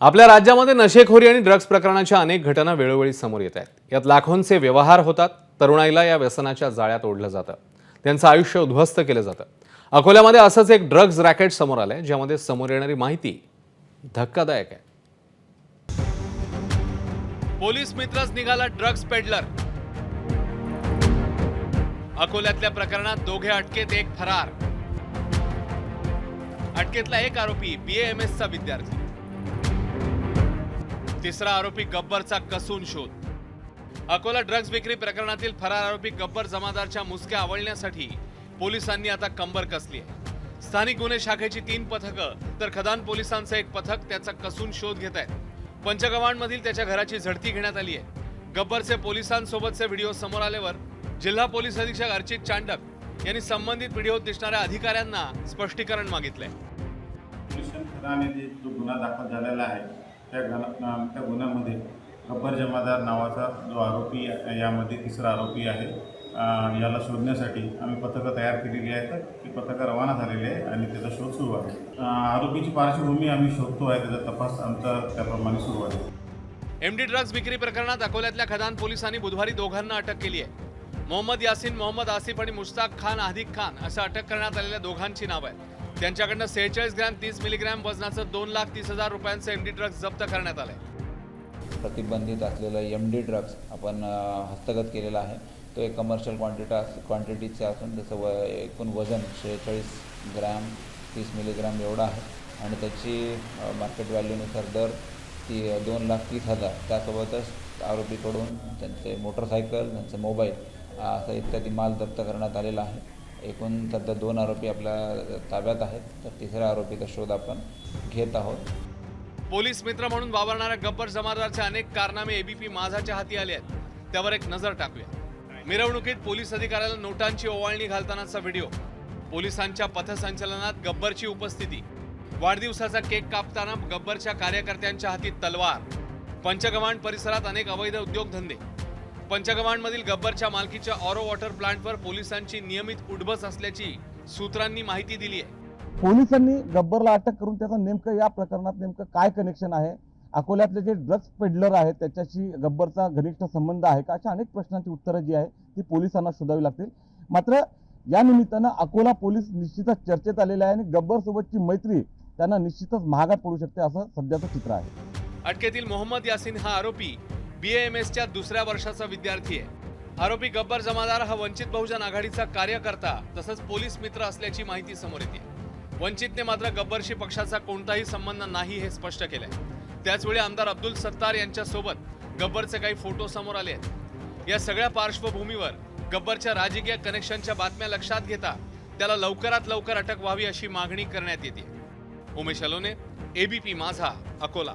आपल्या राज्यामध्ये नशेखोरी आणि ड्रग्ज प्रकरणाच्या अनेक घटना वेळोवेळी समोर येत आहेत. यात लाखोंचे व्यवहार होतात तरुणाईला या व्यसनाच्या जाळ्यात ओढलं जातं. त्यांचं आयुष्य उद्ध्वस्त केलं जातं. अकोल्यामध्ये असंच एक ड्रग्ज रॅकेट समोर आलंय ज्यामध्ये समोर येणारी माहिती धक्कादायक आहे. पोलीस मित्रच निघाला ड्रग्ज पेडलर. अकोल्यातल्या प्रकरणात दोघे अटकेत एक फरार. अटकेतला एक आरोपी बीएमएस चा विद्यार्थी. तिसरा आरोपी गब्बरचा कसून शोध. अकोला ड्रग्ज विक्री प्रकरणातील फरार आरोपी गब्बर जमादारच्या मुसक्या आवळण्यासाठी पोलिसांनी आता कंबर कसली आहे. स्थानिक गुन्हे शाखेची तीन पथकं तर खदान पोलिसांचं एक पथक त्याचा कसून शोध घेत आहेत. पंचगव्हाणमधील त्याच्या घराची झडती घेण्यात आली आहे. गब्बरचे पोलिसांसोबतचे व्हिडिओ समोर आल्यावर जिल्हा पोलीस अधीक्षक अर्चित चांडक यांनी संबंधित व्हिडिओत दिसणाऱ्या अधिकाऱ्यांना स्पष्टीकरण मागितलंय. जो गुन्हा दाखल झालेला आहे त्या घना त्या गुन्ह्यामध्ये गब्बर जमादार नावाचा जो आरोपी यामध्ये तिसरा आरोपी आहे. याला शोधण्यासाठी आम्ही पथकं तयार केलेली आहेत. ती पथकं रवाना झालेली आहे आणि त्याचा शोध सुरू आहे. आरोपीची पार्श्वभूमी आम्ही शोधतो आहे. त्याचा तपास आमचा त्याप्रमाणे सुरू आहे. एमडी ड्रग्ज विक्री प्रकरणात अकोल्यातल्या खदान पोलिसांनी बुधवारी दोघांना अटक केली आहे. मोहम्मद यासिन मोहम्मद आसिफ आणि मुश्ताक खान आदिक खान असं अटक करण्यात आलेल्या दोघांची नावं आहेत. त्यांच्याकडनं सेहेचाळीस ग्रॅम तीस मिलीग्रॅम वजनाचं दोन लाख तीस हजार रुपयांचं एम डी ड्रग्ज जप्त करण्यात आलंय. प्रतिबंधित असलेलं एम डी ड्रग्ज आपण हस्तगत केलेला आहे. तो एक कमर्शियल क्वांटिटा क्वांटिटीचे असून त्याचं व एकूण वजन शेहेचाळीस ग्रॅम तीस मिलीग्रॅम एवढं आहे. आणि त्याची मार्केट व्हॅल्यूनुसार दर ती दोन लाख तीस हजार. त्यासोबतच आरोपीकडून त्यांचे मोटरसायकल त्यांचे मोबाईल असं इत्यादी माल जप्त करण्यात आलेला आहे. एकूण सध्या दोन आरोपी आपल्या ताब्यात आहेत तर तिसऱ्या आरोपीचा शोध आपण घेत आहोत. पोलीस मित्र म्हणून वावरणाऱ्या गब्बर जमादारचे अनेक कारनामे एबीपी माझाच्या हाती आले आहेत. त्यावर एक नजर टाकूया. मिरवणुकीत पोलीस अधिकाऱ्याला नोटांची ओवाळणी घालतानाचा व्हिडिओ. पोलिसांच्या पथसंचलनात गब्बरची उपस्थिती. वाढदिवसाचा केक कापताना गब्बरच्या कार्यकर्त्यांच्या हाती तलवार. पंचगमांड परिसरात अनेक अवैध उद्योगधंदे. पंचगव्हाणमधील गब्बरच्या मालकीच्या ऑरो वॉटर प्लांटवर पोलिसांची नियमित उडबस असल्याची सूत्रांनी माहिती दिली आहे. पोलिसांनी गब्बरला अटक करून त्याचं नेमकं या प्रकरणात नेमकं काय कनेक्शन आहे? अकोल्यातले जे ड्रग्ज पेडलर आहेत त्याच्याशी गब्बरचा घनिष्ठ संबंध आहे का? अशा अनेक प्रश्नांची उत्तरं जी आहे ती पोलिसांना शोधावी लागतील. मात्र या निमित्तानं अकोला पोलीस निश्चितच चर्चेत आलेले आहे आणि गब्बर सोबतची मैत्री त्यांना निश्चितच महागात पडू शकते असं सध्याचं चित्र आहे. अटकेतील मोहम्मद यासिन हा आरोपी बी एम एसच्या दुसऱ्या वर्षाचा विद्यार्थी आहे. आरोपी गब्बर जमादार हा वंचित बहुजन आघाडीचा कार्यकर्ता तसंच पोलीस मित्र असल्याची माहिती समोर येते. वंचितने मात्र गब्बरशी पक्षाचा कोणताही संबंध नाही हे स्पष्ट केलंय. त्याचवेळी आमदार अब्दुल सत्तार यांच्यासोबत गब्बरचे काही फोटो समोर आले आहेत. या सगळ्या पार्श्वभूमीवर गब्बरच्या राजकीय कनेक्शनच्या बातम्या लक्षात घेता त्याला लवकरात लवकर अटक व्हावी अशी मागणी करण्यात येते. उमेश अलोने एबीपी माझा अकोला.